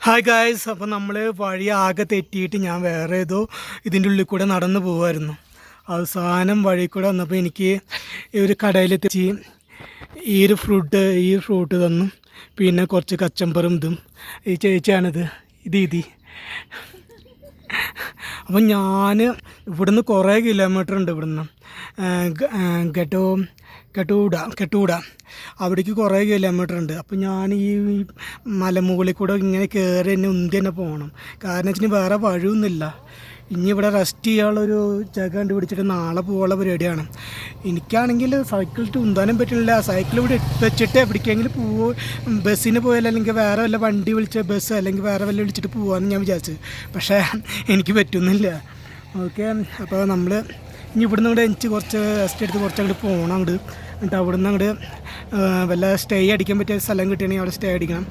Hi guys അപ്പോൾ നമ്മൾ വഴി ആകെ തെറ്റിയിട്ട് ഞാൻ വേറെ ഏതോ ഇതിന്റെ ഉള്ളിൽ കൂടെ നടന്നു പോകുമായിരുന്നു അവസാനം വഴി കൂടെ വന്നപ്പോൾ എനിക്ക് ഈ ഒരു കടയിലെത്തിച്ച് ഈ ഒരു ഫ്രൂട്ട് ഈ ഫ്രൂട്ട് തന്നു. പിന്നെ കുറച്ച് കച്ചമ്പറും ഇതും. ഈ ചേച്ചിയാണിത്. ഇത് ഇതി. അപ്പം ഞാൻ ഇവിടുന്ന് കുറേ കിലോമീറ്റർ ഉണ്ട് ഇവിടുന്ന്. ഗട്ടോ കെട്ടൂട കെട്ടൂട അവിടേക്ക് കുറേ കിലോമീറ്റർ ഉണ്ട്. അപ്പോൾ ഞാൻ ഈ മലമുകളിൽ കൂടെ ഇങ്ങനെ കയറി തന്നെ ഉന്തി തന്നെ പോകണം കാരണം വെച്ചാൽ വേറെ വഴിയൊന്നുമില്ല. ഇനി ഇവിടെ റെസ്റ്റ് ചെയ്യാനുള്ളൊരു ജഗ കണ്ടുപിടിച്ചിട്ട് നാളെ പോകാനുള്ള പരിപാടിയാണ്. എനിക്കാണെങ്കിൽ സൈക്കിൾ തുന്താനും പറ്റുന്നില്ല സൈക്കിൾ ഇവിടെ വെച്ചിട്ട് എവിടേക്കെങ്കിലും പോവോ ബസ്സിന് പോയാലോ അല്ലെങ്കിൽ വേറെ വല്ല വണ്ടി വിളിച്ച് ബസ് അല്ലെങ്കിൽ വേറെ വല്ല വിളിച്ചിട്ട് പോകാമെന്ന് ഞാൻ വിചാരിച്ചു. പക്ഷേ എനിക്ക് പറ്റുന്നില്ല. ഓക്കെ അപ്പോൾ നമ്മൾ ഇനി ഇവിടുന്ന് ഇവിടെ എനിക്ക് കുറച്ച് റെസ്റ്റ് എടുത്ത് കുറച്ച് അങ്ങോട്ട് പോകണം അങ്ങോട്ട് എന്നിട്ട് അവിടുന്ന് അങ്ങോട്ട് വല്ല സ്റ്റേ അടിക്കാൻ പറ്റിയ സ്ഥലം കിട്ടുകയാണെങ്കിൽ അവിടെ സ്റ്റേ അടിക്കണം.